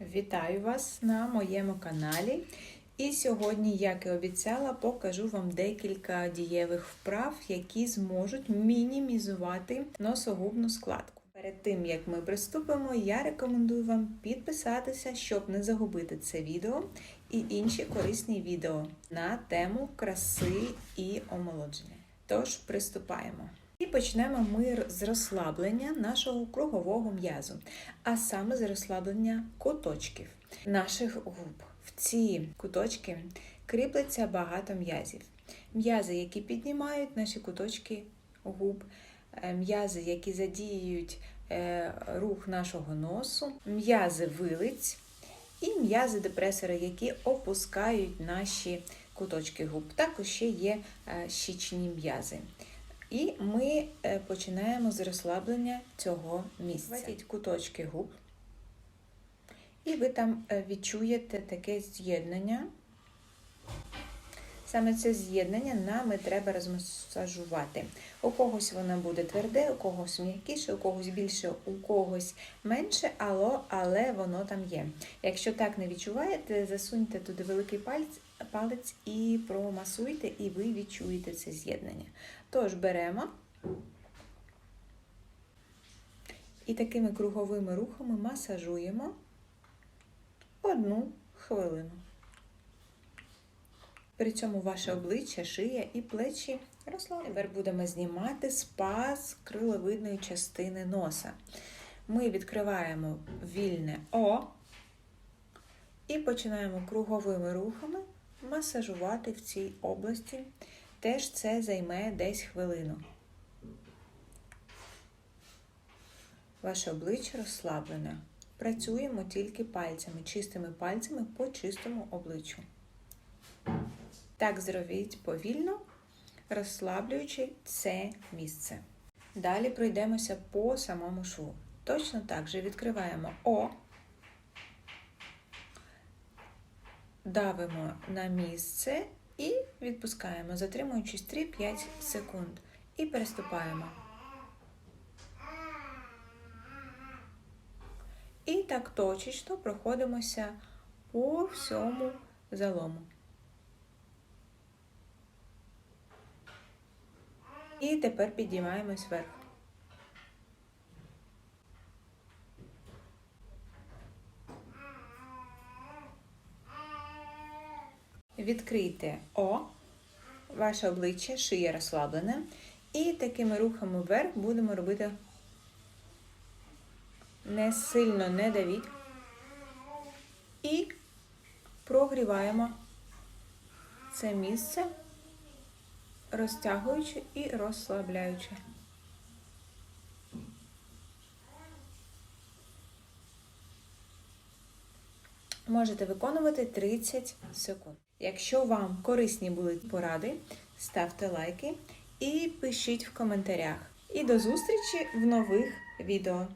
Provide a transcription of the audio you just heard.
Вітаю вас на моєму каналі. І сьогодні, як і обіцяла, покажу вам декілька дієвих вправ, які зможуть мінімізувати носогубну складку. Перед тим як ми приступимо, я рекомендую вам підписатися, щоб не загубити це відео і інші корисні відео на тему краси і омолодження. Тож приступаємо. І почнемо ми з розслаблення нашого кругового м'язу, а саме з розслаблення куточків наших губ. В ці куточки кріплеться багато м'язів. М'язи, які піднімають наші куточки губ, е, м'язи, які задіюють е, рух нашого носу, м'язи вилиць і м'язи депресори, які опускають наші куточки губ. Також ще є е, щічні м'язи. І ми е, починаємо з розслаблення цього місця. Хватіть куточки губ, і ви там е, відчуєте таке з'єднання. Саме це з'єднання нами треба розмасажувати. У когось воно буде тверде, у когось м'якіше, у когось більше, у когось менше, але, але воно там є. Якщо так не відчуваєте, засуньте туди великий палець, палець і промасуйте, і ви відчуєте це з'єднання. Тож беремо і такими круговими рухами масажуємо одну хвилину. При цьому ваше обличчя, шия і плечі розслаблені. Тепер будемо знімати спаз криловидної частини носа. Ми відкриваємо вільне О і починаємо круговими рухами масажувати в цій області. Теж це займе десь хвилину. Ваше обличчя розслаблене. Працюємо тільки пальцями, чистими пальцями по чистому обличчю. Так зробіть повільно, розслаблюючи це місце. Далі пройдемося по самому шву. Точно так же відкриваємо О, давимо на місце і відпускаємо, затримуючись 3-5 секунд. І переступаємо. І так точечно проходимося по всьому залому. І тепер підіймаємось вверх. Відкрийте О, ваше обличчя, шия розслаблене. І такими рухами вверх будемо робити не сильно не давіть. І прогріваємо це місце розтягуючи і розслабляючи. Можете виконувати 30 секунд. Якщо вам корисні були поради, ставте лайки і пишіть в коментарях. І до зустрічі в нових відео.